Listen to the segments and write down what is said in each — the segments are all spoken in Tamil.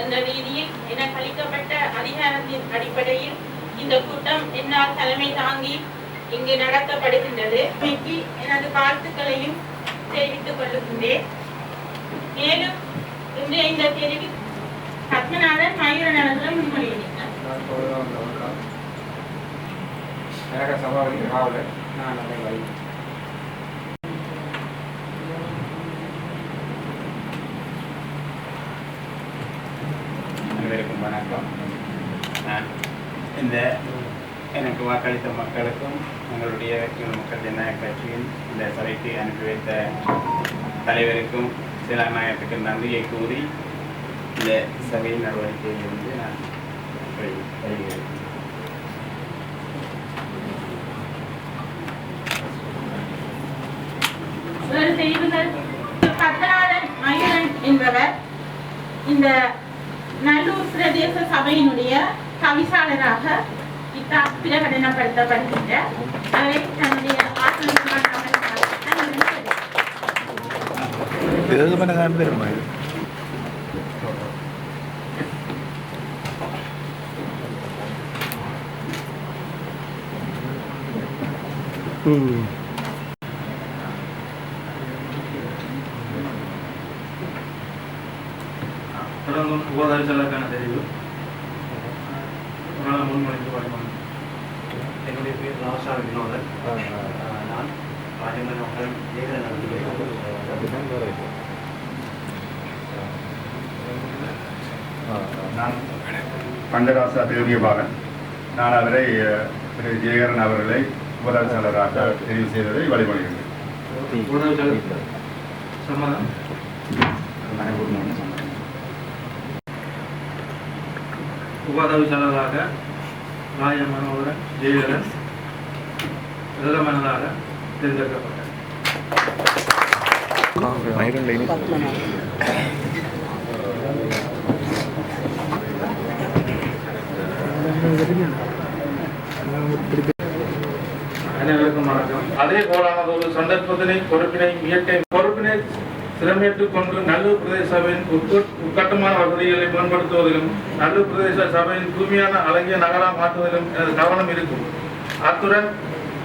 என்ற ரீதியில் எனக்கு அளிக்கப்பட்ட அதிகாரத்தின் அடிப்படையில் இந்த கூட்டம் என்னால் தலைமை தாங்கி இங்கு நடத்தப்படுகின்றது. எனது வாழ்த்துக்களையும் தெரிவித்துக் கொள்ளுகின்றேன் மேலும் இன்று இந்த தெரிவி பத்மநாதன் மயூரன் அவர்களும் முன்மொழியினார் எனக்கு சபாபதி ராவலர் நான் அதை வை அனைவருக்கும் வணக்கம். நான் இந்த எனக்கு வாக்களித்த மக்களுக்கும் எங்களுடைய மக்கள் ஜனநாயக கட்சியின் இந்த சபைக்கு அனுப்பி வைத்த தலைவருக்கும் சிலாநாயகத்துக்கு நன்றியை கூறி இந்த சபை நடவடிக்கையிலிருந்து நான் வெளி- மயூரன் என்பவர் இந்த நல்லூர் பிரதேச சபையினுடைய தவிசாளராக இத்தா பிரகடனப்படுத்தப்படுகின்ற அவரை தன்னுடைய ஆசனமாக அமர்ந்தார். தொடர்ந்தும் சுகாதார செயலாக்கான தெரிவு. அதனால் முன்மொழிந்து வழங்கணும் என்னுடைய பேர் ராசா வினோதன். நான் ராஜேந்திரன் அவர்கள் ஜெயலலிதா நடந்து நான் பண்டராசா தேவியபாலன் நான் அவரை திரு ஜெயகரன் அவர்களை முதலமைச்சராக தெரிவு செய்ததை வழிபடுகிறேன். உபாதவிசாளராக ராய மனோகரன் ஜெயகரன் முதலமைனராக தேர்ந்தெடுக்கப்பட்டார். அனைவருக்கும் வணக்கம். அதே போலானது ஒரு சந்தர்ப்பத்தினை பொறுப்பினை இயற்கை பொறுப்பினை சிரமேற்றுக் கொண்டு நல்லூர் பிரதேச சபையின் உட்கட்டமான வசதிகளை மேம்படுத்துவதிலும் நல்லூர் பிரதேச சபையின் தூய்மையான அழகிய நகரா மாற்றுவதிலும் எனது கவனம் இருக்கும். அத்துடன்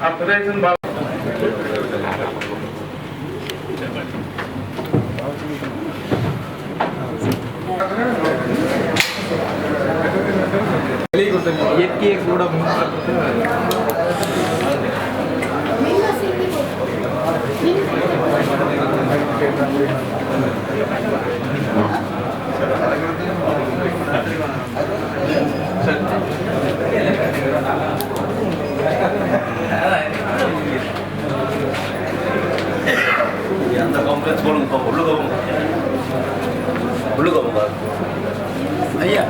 அப்பிரதேசம் இயற்கையை கூட முன்னிறுத்தி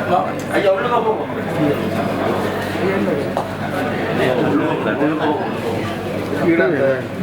올라가? 아니 올라가 보고. 올라가 올라가.